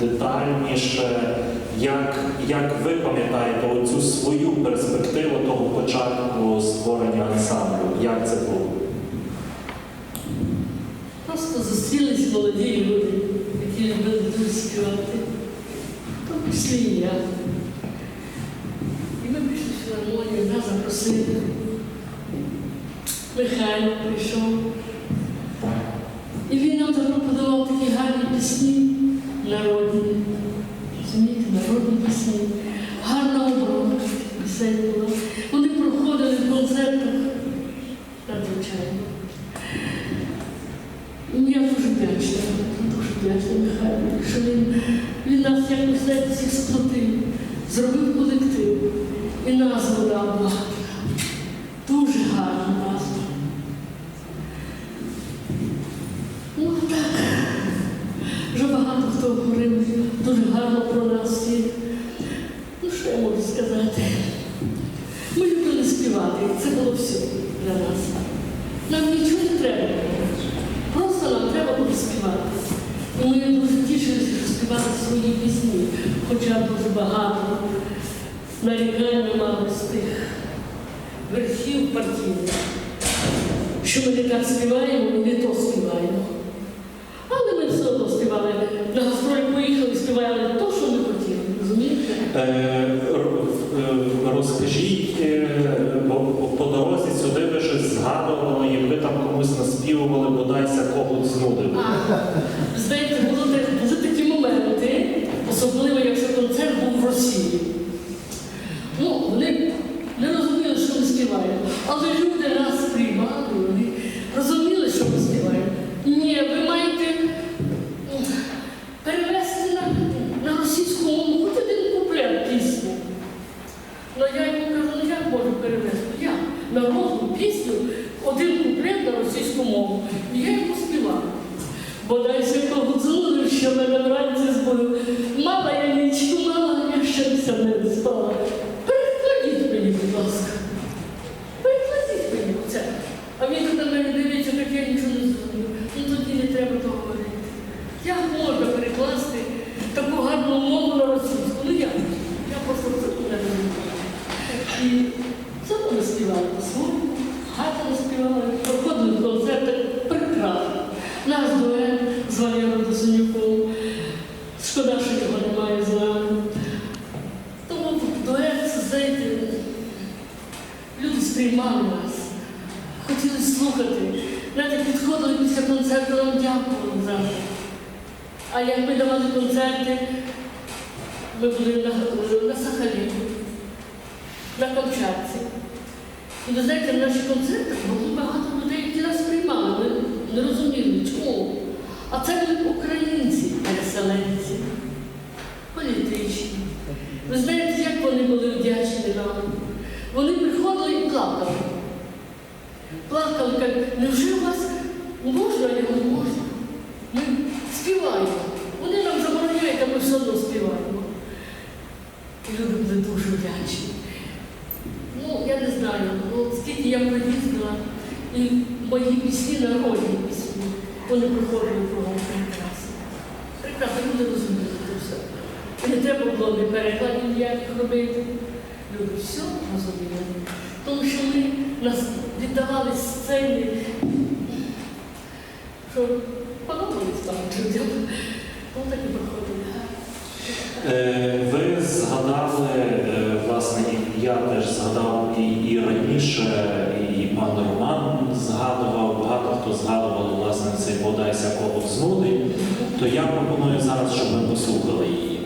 детальніше, як, як ви пам'ятаєте оцю свою перспективу того початку створення ансамблю? Як це було? Просто зустрілись молоді люди, які любили дуже співати. Тому числі і я. І ми пішли в філармонію, нас запросили. Михайло прийшов. І він нам запропонував такі гарні пісні народні. Розумієте, народні пісні. Гарна оборона пісень була. Вони проходили в концертах надзвичайно. Ну, я дуже вдячна, дуже вдячна Михайлу, що він, він нас якось знаєте, всіх сплотив, зробив колектив і назву дав. Дуже гарна назва. Ну так, вже багато хто говорив дуже гарно про нас всіх. Ну, що я можу сказати? Ми любили співати, це було все для нас. Нам нічого не треба було. Просто нам треба було співати. І ми дуже тішилися, що співали свої пісні, хоча дуже багато нарікань ми мали з тих верхів партійних, що ми не так співаємо, ми не то співаємо. Але ми все одно співали. На гастролі поїхали, співали то, що ми хотіли, розумієте? Е, е, Розкажіть, е, бо по дорозі сюди ви щось згадували, як ви там комусь наспівували, бодайся когут знудив. Знаєте, були такі моменти, особливо якщо концерт був в Росії. Ну, вони не розуміли, що ми співаємо. Але люди нас приймали, вони розуміли, що ми співаємо. Ні, ви маєте м, перевести на, на російську мову хоч один куплет пісні. Ну я йому кажу, ну як можу перевести? Я народну пісню, один куплет на російську мову. І я йому співаю. Бодай ще погуцулив, що мене вранці збудив. Мама, я нічку мала, я щастя не спала. Перекладіть мені, будь ласка. Перекладіть мені це. А він на мене дивиться, так я нічого не зрозумів. Ну тоді не треба того говорити. Як можна перекласти таку гарну мову на російську? Ну як? Я просто це не розумію. І це вони співали по-своєму, проходили концерти прекрасно. Наш дует з Валером Досинюком. Шкода, що його немає з. Тому дует, знаєте, люди сприймали нас, хотіли слухати. Навіть підходили після концерту, нам дякували за. А як ми давали концерти, ми були на, на Сахаліні, на Камчатці. І ви знаєте, в наших концертах було багато людей, які нас приймали. Ми не розуміли, чому. А це були українці, переселенці, політичні. Ви знаєте, як вони були вдячні нам? Вони приходили і плакали. Плакали, кажуть, невже у вас можна, я говорю, можна? Ми співаємо. Вони нам забороняють, а ми все одно співаємо. І люди були дуже вдячні. Ну, я не знаю, скільки я проїздила, і мої пісні, народні пісні, вони проходили кругом прекрасно. Прекрасно, люди розуміли це все. І не треба було ні перекладів ніяких робити. Люди все розуміли. Тому що ми нас віддавали сцені, що подобались там людям. Ну так і проходили. Е, Ви згадали, е, власне, я теж згадав і, і раніше, і пан Роман згадував, багато хто згадував власне цей бодайся когут знудий, то я пропоную зараз, щоб ми послухали її.